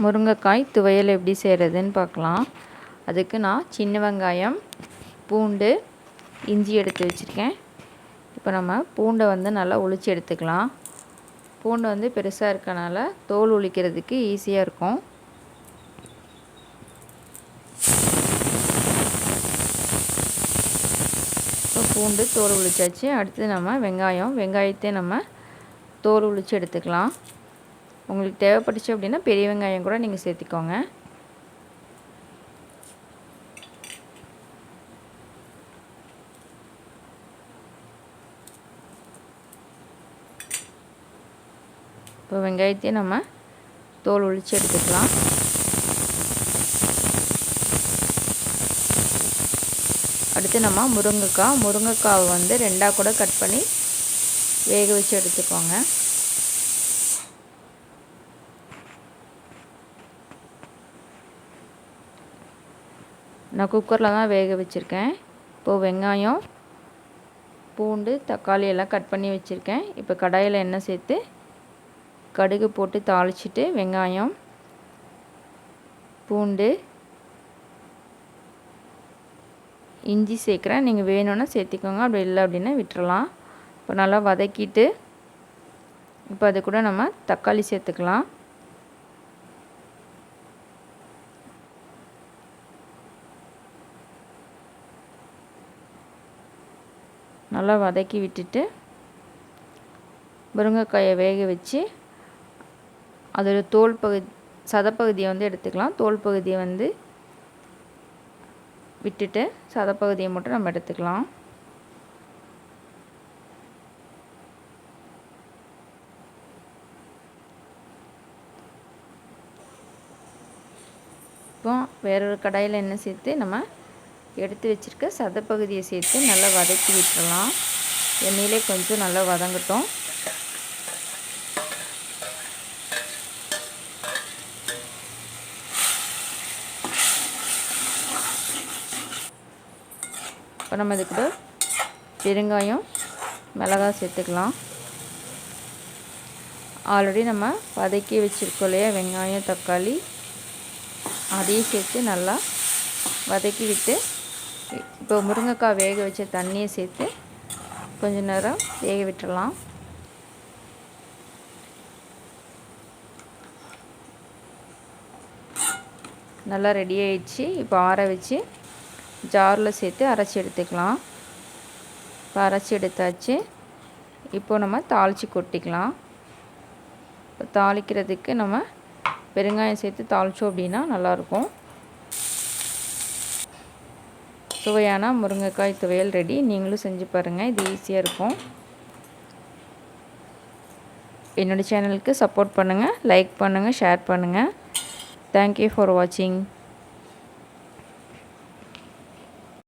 முருங்கைக்காய் துவையல் எப்படி செய்கிறதுன்னு பார்க்கலாம். அதுக்கு நான் சின்ன வெங்காயம் பூண்டு இஞ்சி எடுத்து வச்சுருக்கேன். இப்போ நம்ம பூண்டை வந்து நல்லா ஒழிச்சு எடுத்துக்கலாம். பூண்டு வந்து பெருசாக இருக்கனால தோல் ஒழிக்கிறதுக்கு ஈஸியாக இருக்கும். இப்போ பூண்டு தோல் ஒழிச்சாச்சு அடுத்து நம்ம வெங்காயம் வெங்காயத்தை நம்ம தோல் ஒழிச்சு எடுத்துக்கலாம். உங்களுக்கு தேவைப்பட்டுச்சு அப்படின்னா பெரிய வெங்காயம் கூட நீங்கள் சேர்த்திக்கோங்க. இப்போ வெங்காயத்தையும் நம்ம தோல் ஒழித்து எடுத்துக்கலாம். அடுத்து நம்ம முருங்கைக்காய். முருங்கைக்காவை வந்து ரெண்டாக கூட கட் பண்ணி வேக வச்சு எடுத்துக்கோங்க. நான் குக்கரில் தான் வேக வச்சுருக்கேன். இப்போது வெங்காயம் பூண்டு தக்காளி எல்லாம் கட் பண்ணி வச்சுருக்கேன். இப்போ கடாயில் எண்ணெய் சேர்த்து கடுகு போட்டு தாளிச்சிட்டு வெங்காயம் பூண்டு இஞ்சி சேர்க்குறேன். நீங்கள் வேணும்னா சேர்த்திக்கோங்க. அப்படி இல்லை அப்படின்னா விட்டுறலாம். இப்போ நல்லா வதக்கிட்டு இப்போ அது கூட நம்ம தக்காளி சேர்த்துக்கலாம். நல்லா வதக்கி விட்டுட்டு முருங்கைக்காயை வேக வச்சு அதோட தோல் பகுதி சதப்பகுதியை வந்து எடுத்துக்கலாம். தோல் பகுதியை வந்து விட்டுட்டு சதப்பகுதியை மட்டும் நம்ம எடுத்துக்கலாம். இப்போ வேறொரு கடாயில் எண்ணெய் சேர்த்து நம்ம எடுத்து வச்சுருக்க சதப்பகுதியை சேர்த்து நல்லா வதக்கி விட்டுறலாம். எண்ணெயிலே கொஞ்சம் நல்லா வதங்கட்டும். இப்போ நம்ம இது கூட பெருங்காயம் மிளகாய் சேர்த்துக்கலாம். ஆல்ரெடி நம்ம வதக்கி வச்சுருக்கோம் இல்லையா வெங்காயம் தக்காளி. அதையும் சேர்த்து நல்லா வதக்கி விட்டு இப்போ முருங்கைக்காய் வேக வச்ச தண்ணியை சேர்த்து கொஞ்ச நேரம் வேக விட்டுடலாம். நல்லா ரெடி ஆயிடுச்சு. இப்போ ஆற வச்சு ஜாரில் சேர்த்து அரைச்சி எடுத்துக்கலாம். இப்போ அரைச்சி எடுத்தாச்சு. இப்போ நம்ம தாளித்து கொட்டிக்கலாம். இப்போ தாளிக்கிறதுக்கு நம்ம பெருங்காயம் சேர்த்து தாளித்தோம் அப்படின்னா நல்லாயிருக்கும் சுவையான முருங்கைக்காய் துவையல் ரெடி. நீங்களும் செஞ்சு பாருங்கள் இது ஈஸியாக இருக்கும். என்னோடய சேனலுக்கு சப்போர்ட் பண்ணுங்கள் லைக் பண்ணுங்கள் ஷேர் பண்ணுங்கள் தேங்க்யூ ஃபார் வாட்சிங்